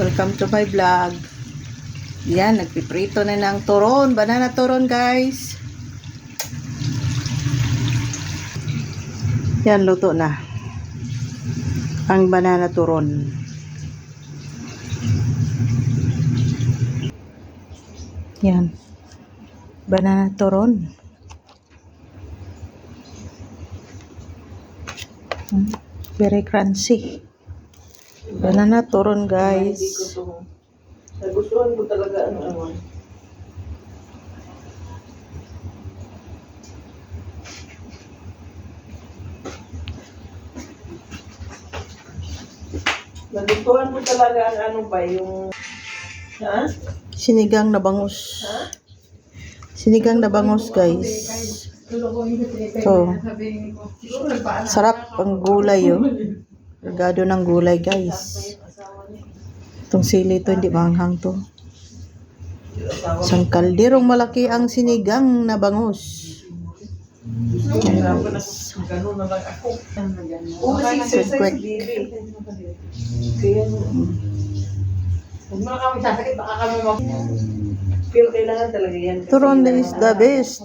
Welcome to my vlog. Yan, nagpiprito na ng turon. Banana turon, guys. Yan, luto na. Ang banana turon. Yan. Banana turon. Hmm, Very crunchy. Banana turon, guys. Nagustuhan ko talaga ano ano. Nagustuhan ko talaga ang ano ba yung ha? Sinigang na bangus. Sinigang na bangus, guys. So, sarap ang gulay, oh. Regado ng gulay, guys. Itong sili to, hindi manghang to. Isang kalderong malaki ang sinigang na bangus. Exercise, Quick. Kaya, huwag mo na kami sasakit, baka kami mag... Pero kailangan talaga yan. Turon is the best.